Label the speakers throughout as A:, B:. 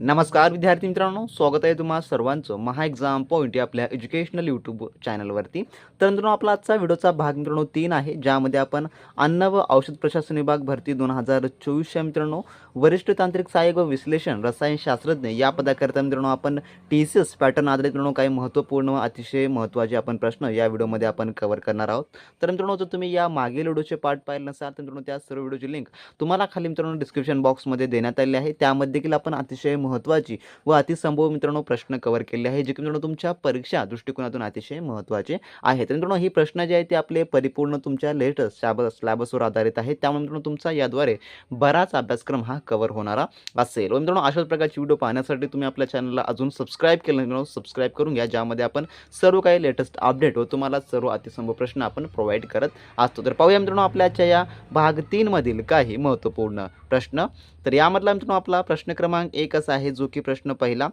A: नमस्कार विद्यार्थी मित्रांनो. स्वागत आहे तुम्हा सर्वांचं महा एक्झाम पॉईंट या आपल्या एज्युकेशनल यूट्यूब चॅनलवरती तर मित्रांनो आपला आजचा व्हिडिओचा भाग मित्रांनो तीन आहे ज्यामध्ये आपण अन्न व औषध प्रशासन विभाग भरती दोन हजार चोवीसच्या मित्रांनो वरिष्ठ तांत्रिक सहाय्यक व विश्लेषण रसायनशास्त्रज्ञ या पदाकरिता मित्रांनो आपण टी सी एस पॅटर्न आधारित मित्रांनो काही महत्त्वपूर्ण व अतिशय महत्त्वाचे आपण प्रश्न या व्हिडिओमध्ये आपण कव्हर करणार आहोत. तर मित्रांनो जर तुम्ही या मागील व्हिडिओचे पार्ट पाहिले नसाल तर मित्रांनो त्या सर्व व्हिडिओची लिंक तुम्हाला खाली मित्रांनो डिस्क्रिप्शन बॉक्समध्ये देण्यात आली आहे. त्यामध्ये देखील आपण अतिशय महत्त्वाची व अतिसंभव मित्रांनो प्रश्न कव्हर केले आहे जे की मित्रांनो तुमच्या परीक्षा दृष्टिकोनातून अतिशय महत्त्वाचे आहेत. तर मित्रांनो ही प्रश्न जे आहे ते आपले परिपूर्ण तुमच्या लेटेस्ट स्लॅबस स्लॅबसवर आधारित आहे. त्यामुळे मित्रांनो तुमचा याद्वारे बराच अभ्यासक्रम हा कव्हर होणारा असेल. हो मित्रांनो अशाच प्रकारची व्हिडिओ पाहण्यासाठी तुम्ही आपल्या चॅनलला अजून सबस्क्राईब केलं मित्रांनो सबस्क्राईब करून घ्या. ज्यामध्ये आपण सर्व काही लेटेस्ट अपडेट व तुम्हाला सर्व अतिसंभव प्रश्न आपण प्रोव्हाइड करत असतो. तर पाहूया मित्रांनो आपल्याच्या या भाग तीनमधील काही महत्त्वपूर्ण प्रश्न. तर यामधला मित्रांनो आपला प्रश्न क्रमांक एक असा आहे जो की प्रश्न पहिला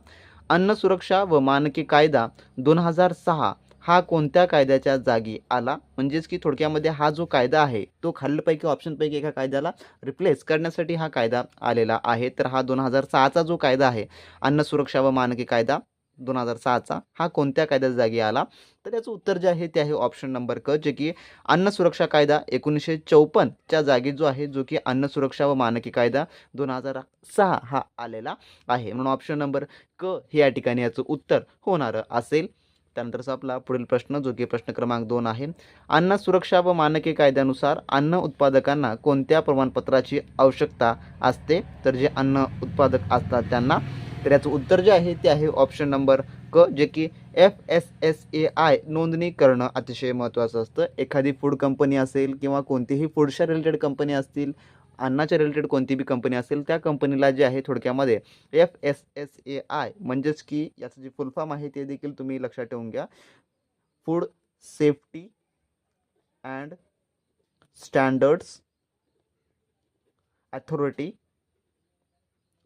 A: अन्न सुरक्षा व मानकी कायदा दोन हजार सहा हा कोणत्या कायद्याच्या जागी आला? म्हणजेच की थोडक्यामध्ये हा जो कायदा आहे तो खालीलपैकी ऑप्शनपैकी एका कायद्याला रिप्लेस करण्यासाठी हा कायदा आलेला आहे. तर हा दोन हजार सहाचा जो कायदा आहे अन्न सुरक्षा व मानकी कायदा दोन हजार सहाचा हा कोणत्या कायद्याच्या जागी आला? तर याचं उत्तर जे आहे ते आहे ऑप्शन नंबर क जे की अन्न सुरक्षा कायदा एकोणीसशे चौपन्नच्या जागी जो आहे जो की अन्न सुरक्षा व मानकी कायदा दोन हजार सहा हा आलेला आहे. म्हणून ऑप्शन नंबर क हे या ठिकाणी याचं उत्तर होणारं असेल. त्यानंतरचा आपला पुढील प्रश्न जो की प्रश्न क्रमांक दोन आहे. अन्न सुरक्षा व मानके कायद्यानुसार अन्न उत्पादकांना कोणत्या प्रमाणपत्राची आवश्यकता असते? तर जे अन्न उत्पादक असतात त्यांना. तर याचं उत्तर जे आहे ते आहे ऑप्शन नंबर क जे की F S S A I नोंदणी करणं अतिशय महत्त्वाचं असतं. एखादी फूड कंपनी असेल किंवा कोणतीही फूडच्या रिलेटेड कंपनी असतील अन्नाच्या रिलेटेड कोणती बी कंपनी असेल त्या कंपनीला जे आहे थोडक्यामध्ये F S S A I म्हणजेच की याचं जे फुलफॉर्म आहे ते देखील तुम्ही लक्षात ठेवून घ्या. Food safety and standards authority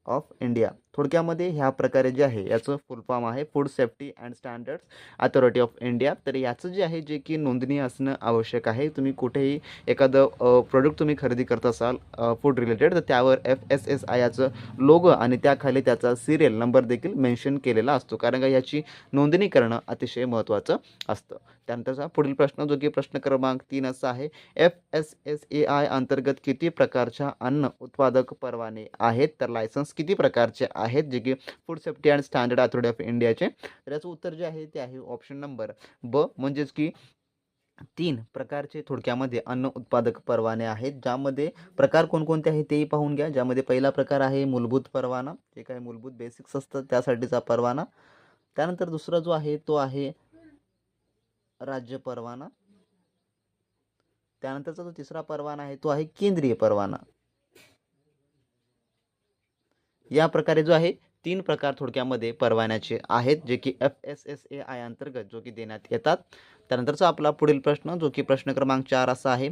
A: of India थोडक्यामध्ये ह्या प्रकारे जे आहे याचं फुल फॉर्म आहे food safety and standards authority of India तर याचं जे आहे जे की नोंदणी असणं आवश्यक आहे. तुम्ही कुठेही एखादं प्रोडक्ट तुम्ही खरेदी करत असाल फूड रिलेटेड तर त्यावर एफ एस एस आय याचं लोगो आणि त्याखाली त्याचा सिरियल नंबर देखील मेन्शन केलेला असतो. कारण का याची नोंदणी करणं अतिशय महत्त्वाचं असतं. त्यानंतरचा पुढील प्रश्न जो की प्रश्न क्रमांक तीन असा आहे F S S A I अंतर्गत किती प्रकारच्या अन्न उत्पादक परवाने आहेत? तर लायसन्स किती प्रकारचे आहेत जे की food safety and standard authority of इंडियाचे तर याचं उत्तर जे आहे ते आहे ऑप्शन नंबर ब म्हणजेच की तीन प्रकारचे थोडक्यामध्ये अन्न उत्पादक परवाने आहेत ज्यामध्ये प्रकार कोणकोणते आहेत तेही पाहून घ्या. ज्यामध्ये पहिला प्रकार आहे मूलभूत परवाना जे काही मूलभूत बेसिक्स असतात त्यासाठीचा परवाना. त्यानंतर दुसरा जो आहे तो आहे राज्य परवाना. त्यानंतरचा जो तिसरा परवाना आहे तो आहे केंद्रीय परवाना. या प्रकारे जो आहे तीन प्रकार थोडक्यामध्ये परवान्याचे आहेत जे की F S S A I अंतर्गत जो की देण्यात येतात. त्यानंतरचा आपला पुढील प्रश्न जो की प्रश्न क्रमांक चार असा आहे.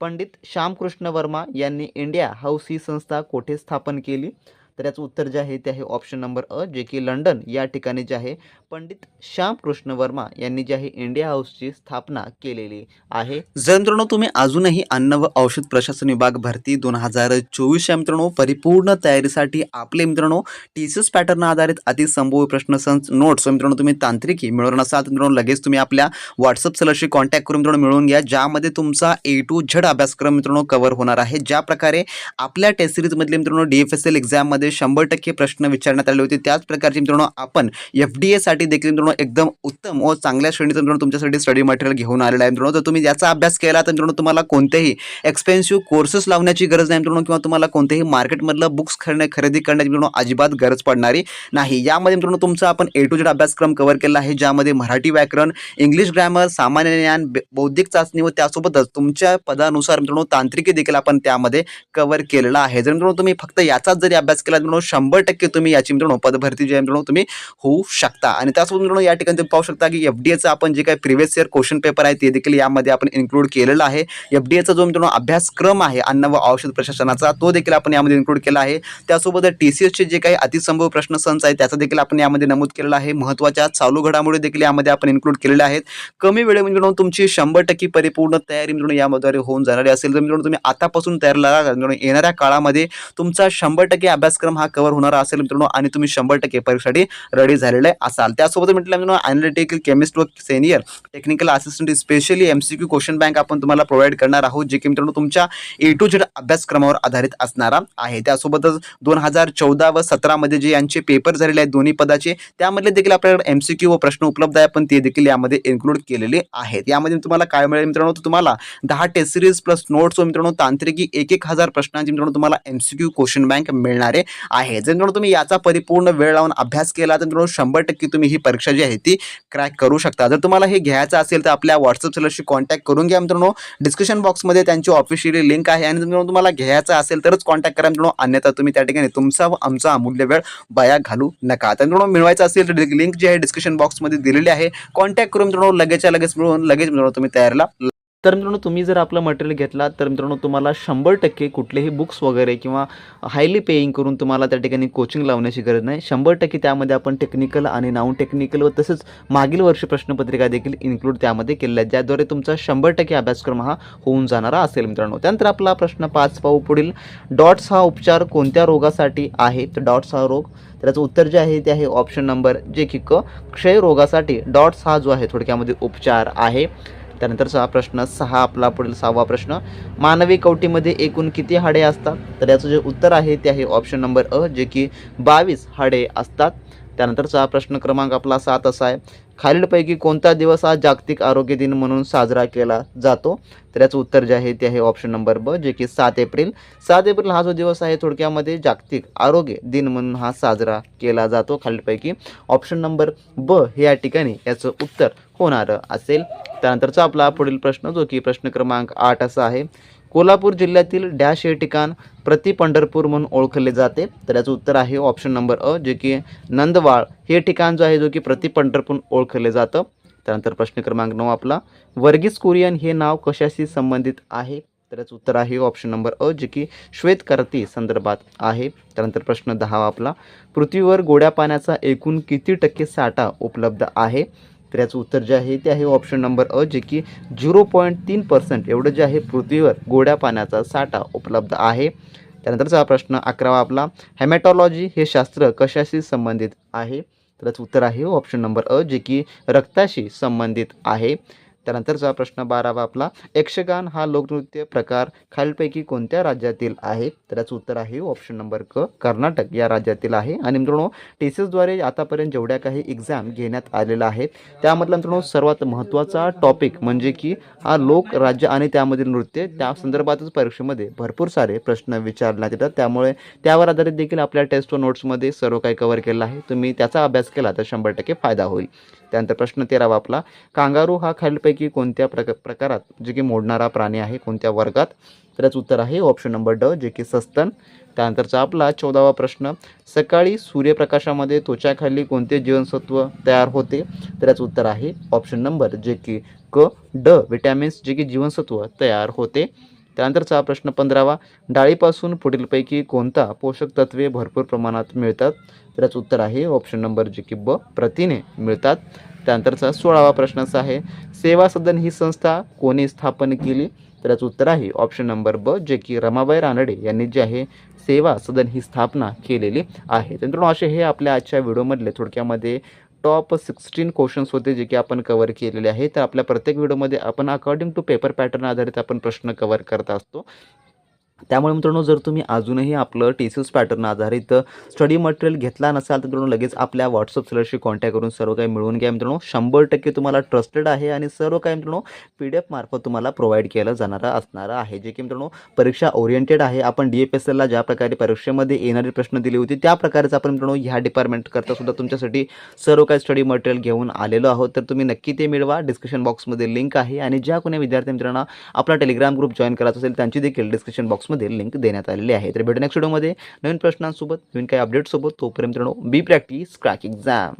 A: पंडित श्यामकृष्ण वर्मा यांनी इंडिया हाऊस ही संस्था कोठे स्थापन केली? तर याचं उत्तर जे आहे ते आहे ऑप्शन नंबर अ जे की लंडन या ठिकाणी जे आहे पंडित श्यामकृष्ण वर्मा यांनी जे आहे इंडिया हाऊसची स्थापना केलेली आहे. जर मित्रांनो तुम्ही अजूनही अन्न व औषध प्रशासन विभाग भरती दोन हजार चोवीसच्या मित्रांनो परिपूर्ण तयारीसाठी आपले मित्रांनो टी सी एस पॅटर्न आधारित अतिसंभव प्रश्नसंच नोट्स मित्रांनो तुम्ही तांत्रिकी मिळवून असाल मित्रांनो लगेच तुम्ही आपल्या व्हॉट्सअप सलरशी कॉन्टॅक्ट करून मित्रांनो मिळवून घ्या ज्यामध्ये तुमचा ए टू झड अभ्यासक्रम मित्रांनो कव्हर होणार आहे. ज्या प्रकारे आपल्या टेस्ट सिरीजमधले मित्रांनो डी एफ एस एल एक्झाममध्ये शंभर टक्के प्रश्न विचारण्यात आले होते. त्याच प्रकारचे मित्रांनो आपण एफ डी एसाठी देखील मित्रांनो एकदम उत्तम व चांगल्या श्रेणीचं मित्रांनो तुमच्यासाठी स्टडी मटेरियल घेऊन आलेलं आहे मित्रांनो. जर तुम्ही याचा अभ्यास केला तर मित्रांनो तुम्हाला कोणतेही एक्सपेन्सिव्ह कोर्सेस लावण्याची गरज नाही मित्रांनो किंवा तुम्हाला कोणतेही मार्केटमधलं बुक्स खरेदी खरेदी करण्याची मित्रांनो अजिबात गरज पडणारी नाही. यामध्ये मित्रांनो तुमचा आपण ए टू जेड अभ्यासक्रम कव्हर केला आहे ज्यामध्ये मराठी व्याकरण इंग्लिश ग्रॅमर सामान्य ज्ञान बौद्धिक चाचणी व त्यासोबतच तुमच्या पदानुसार मित्रांनो तांत्रिकी देखील आपण त्यामध्ये कव्हर केलेला आहे. जर मित्रांनो तुम्ही फक्त याचाच जरी अभ्यास केला मित्रांनो शंभर टक्के तुम्ही याची मित्रांनो पदभरती जी आहे मित्रांनो तुम्ही होऊ शकता. आणि त्यासोबत मित्रांनो या ठिकाणी तुम्ही पाहू शकता की एफ डी एचं आपण जे काही प्रिव्हियस इयर क्वेश्चन पेपर आहे ते देखील यामध्ये आपण इन्क्लूड केलेला आहे. एफ डी एचा जो मित्रांनो अभ्यासक्रम आहे अन्न व औषध प्रशासनाचा तो देखील आपण यामध्ये इन्क्लूड केला आहे. त्यासोबत टी सी एसचे जे काही अतिसंभव प्रश्न संच आहे त्याचा देखील आपण यामध्ये नमूद केलेला आहे. महत्त्वाच्या चालू घडामोडी देखील यामध्ये आपण इन्क्लूड केलेल्या आहेत. कमी वेळेमध्ये मित्रांनो तुमची शंभर टक्के परिपूर्ण तयारी मित्रांनो याद्वारे होऊन जाणारी असेल. तर मित्रांनो तुम्ही आतापासून तयार लागा मित्रांनो येणाऱ्या काळामध्ये तुमचा शंभर टक्के अभ्यासक्रम कार्यक्रम हा कव्हर होणार असेल मित्रांनो आणि तुम्ही शंभर टक्के परीक्षासाठी रेडी झालेले असाल. त्यासोबत म्हटलं मित्रांनो अनालिटिकल केमिस्ट व senior technical assistant specially M C Q question bank आपण तुम्हाला प्रोव्हाइड करणार आहोत जे की मित्रांनो तुमच्या ए टू झेड अभ्यासक्रमावर आधारित असणारा आहे. त्यासोबतच दोन हजार चौदा व सतरामध्ये जे यांचे पेपर झालेले आहेत दोन्ही पदाचे त्यामध्ये देखील आपल्याकडे एम सी क्यू व प्रश्न उपलब्ध आहे. पण ते देखील यामध्ये इन्क्लूड केलेले आहेत. यामध्ये तुम्हाला काय मिळेल मित्रांनो? तर तुम्हाला दहा टेस्ट सिरीज प्लस नोट्स व मित्रांनो तांत्रिकी एक एक हजार प्रश्नांची मित्रांनो तुम्हाला M C Q question bank मिळणारे आहे. जर मित्रांनो तुम्ही याचा परिपूर्ण वेळ लावून अभ्यास केला तर मित्रांनो शंभर टक्के तुम्ही ही परीक्षा जी आहे ती क्रॅक करू शकता. जर तुम्हाला हे घ्यायचं असेल तर आपल्या व्हॉट्सअप सेलरशी कॉन्टॅक्ट करून घ्या मित्रांनो. डिस्क्रिप्शन बॉक्समध्ये त्यांची ऑफिशियली लिंक आहे आणि मित्रांनो तुम्हाला घ्यायचं असेल तरच कॉन्टॅक्ट करा मित्रांनो. अन्यथा तुम्ही त्या ठिकाणी तुमचा व आमचा अमूल्य वेळ बाया घालू नका. तर मित्रांनो मिळवायचं असेल तर लिंक जी आहे डिस्क्रिप्शन बॉक्समध्ये दिलेली आहे. कॉन्टॅक्ट करून मित्रांनो लगेचच्या लगेच मिळून लगेच मित्रांनो तुम्ही तयारीला तर मित्रांनो तुम्ही जर आपलं मटेरियल घेतला तर मित्रांनो तुम्हाला शंभर टक्के कुठलेही बुक्स वगैरे किंवा हायली पेईंग करून तुम्हाला त्या ठिकाणी कोचिंग लावण्याची गरज नाही. शंभर टक्के त्यामध्ये आपण टेक्निकल आणि नॉन टेक्निकल व तसेच मागील वर्षी प्रश्नपत्रिका देखील इन्क्लूड त्यामध्ये केलेल्या आहेत ज्याद्वारे तुमचा शंभर टक्के अभ्यासक्रम हा होऊन जाणारा असेल मित्रांनो. त्यानंतर आपला प्रश्न पाच पाहू पुढील. डॉट्स हा उपचार कोणत्या रोगासाठी आहे? तर डॉट्स हा रोग त्याचं उत्तर जे आहे ते आहे ऑप्शन नंबर जे की क क्षयरोगासाठी. डॉट्स हा जो आहे थोडक्यामध्ये उपचार आहे. त्यानंतरचा प्रश्न सहा आपला पुढील सहावा प्रश्न. मानवी कवटीमध्ये एकूण किती हाडे असतात? तर याचं जे उत्तर आहे ते आहे ऑप्शन नंबर अ जे की बावीस हाडे असतात. त्यानंतरचा प्रश्न क्रमांक आपला सात असा आहे. खालीलपैकी कोणता दिवस हा जागतिक आरोग्य दिन म्हणून साजरा केला जातो? तर याचं उत्तर जे आहे ते आहे ऑप्शन नंबर ब जे की सात एप्रिल. सात एप्रिल हा जो दिवस आहे थोडक्यामध्ये जागतिक आरोग्य दिन म्हणून हा साजरा केला जातो खालीलपैकी. ऑप्शन नंबर ब हे या ठिकाणी याचं उत्तर. होणारं असेल. त्यानंतरचा आपला पुढील प्रश्न जो की प्रश्न क्रमांक आठ असा आहे. कोल्हापूर जिल्ह्यातील डॅश हे ठिकाण प्रति पंढरपूर म्हणून ओळखले जाते. तर याचं उत्तर आहे ऑप्शन नंबर अ जे की नंदवाळ. हे ठिकाण जो आहे जो की प्रति पंढरपूर ओळखले जातं. त्यानंतर प्रश्न क्रमांक नऊ आपला वर्गीस कुरियन हे नाव कशाशी संबंधित आहे? तर याचं उत्तर आहे ऑप्शन नंबर अ जे की श्वेतकारती संदर्भात आहे. त्यानंतर प्रश्न दहा आपला पृथ्वीवर गोड्या पाण्याचा एकूण किती टक्के साठा उपलब्ध आहे? तर याचं उत्तर जे आहे ते आहे ऑप्शन नंबर अ जे की झिरो पॉईंट तीन पर्सेंट एवढं जे आहे पृथ्वीवर गोड्या पाण्याचा साठा उपलब्ध आहे. त्यानंतरचा हा प्रश्न अकरावा आपला हॅमॅटॉलॉजी हे शास्त्र कशाशी संबंधित आहे? तर याचं उत्तर आहे हो, ऑप्शन नंबर अ जे की रक्ताशी संबंधित आहे. त्यानंतरचा प्रश्न बारावा आपला. यक्षगान हा लोकनृत्य प्रकार खालीलपैकी कोणत्या राज्यातील आहे? तर याचं उत्तर आहे ऑप्शन नंबर क कर्नाटक या राज्यातील आहे. आणि मित्रांनो टी सी एसद्वारे आतापर्यंत जेवढ्या काही एक्झाम घेण्यात आलेल्या आहेत त्यामधला मित्रांनो सर्वात महत्त्वाचा टॉपिक म्हणजे की हा लोक राज्य आणि त्यामधील नृत्य त्या संदर्भातच परीक्षेमध्ये भरपूर सारे प्रश्न विचारण्यात येतात. त्यामुळे त्यावर आधारित देखील आपल्या टेस्ट व नोट्समध्ये सर्व काही कव्हर केलं आहे. तुम्ही त्याचा अभ्यास केला तर शंभर टक्के फायदा होईल. त्यानंतर प्रश्न तेरावा आपला कांगारू हा खालीलपैकी कोणत्या प्रक प्रकारात जे की मोडणारा प्राणी आहे कोणत्या वर्गात? त्याचं उत्तर आहे ऑप्शन नंबर ड जे की सस्तन. त्यानंतरचा आपला चौदावा प्रश्न सकाळी सूर्यप्रकाशामध्ये त्वचाखाली कोणते जीवनसत्व तयार होते? त्याचं उत्तर आहे ऑप्शन नंबर जे की क ड विटॅमिन्स जे की जीवनसत्व तयार होते. त्यानंतरचा प्रश्न पंधरावा डाळीपासून पुढीलपैकी कोणता पोषक तत्वे भरपूर प्रमाणात मिळतात? तर याचं उत्तर आहे ऑप्शन नंबर जे की ब प्रथिने मिळतात. त्यानंतरचा सोळावा प्रश्न असा आहे सेवा सदन ही संस्था कोणी स्थापन केली? तर याचं उत्तर आहे ऑप्शन नंबर ब जे की रमाबाई रानडे यांनी जे आहे सेवा सदन ही स्थापना केलेली आहे. तर मित्रांनो असे हे आपल्या आजच्या व्हिडिओमधले थोडक्यामध्ये टॉप सिक्स्टीन क्वेश्चन्स होते जे की आपण कवर केलेले आहे तर आपल्या प्रत्येक व्हिडिओमध्ये आपण अकॉर्डिंग टू पेपर पॅटर्न आधारित आपण प्रश्न कवर करत असतो. त्यामुळे मित्रांनो जर तुम्ही अजूनही आपलं टी सी पॅटर्न आधारित स्टडी मटेरियल घेतला नसाल तर मित्रांनो लगेच आपल्या व्हॉट्सअप सेलरशी कॉन्टॅक्ट करून सर्व काही मिळवून घ्या. मित्रांनो शंभर टक्के तुम्हाला ट्रस्टेड आहे आणि सर्व काही मित्रांनो पी डी एफ मार्फत तुम्हाला प्रोव्हाइड केलं जाणारं असणारं आहे. जे की मित्रांनो परीक्षा ओरिएंटेड आहे. आपण डी एफ एस एलला ज्या प्रकारे परीक्षेमध्ये येणारे प्रश्न दिले होते त्या प्रकारेच आपण मित्रांनो ह्या डिपार्टमेंटकरता सुद्धा तुमच्यासाठी सर्व काही स्टडी मटेरियल घेऊन आलेलो आहोत. तर तुम्ही नक्की ते मिळवा. डिस्क्रिप्शन बॉक्समध्ये लिंक आहे. आणि ज्या कोणी विद्यार्थी मित्रांना आपला टेलिग्राम ग्रुप जॉईन करायचा असेल त्यांची देखील डिस्क्रिप्शन बॉक्समध्ये लिंक देण्यात आलेली आहे. तर भेटू नेक्स्ट व्हिडिओमध्ये नवीन प्रश्नांसोबत नवीन काही अपडेटसोबत तोपर्यंत मित्रांनो बी प्रॅक्टिस क्रॅक एक्झाम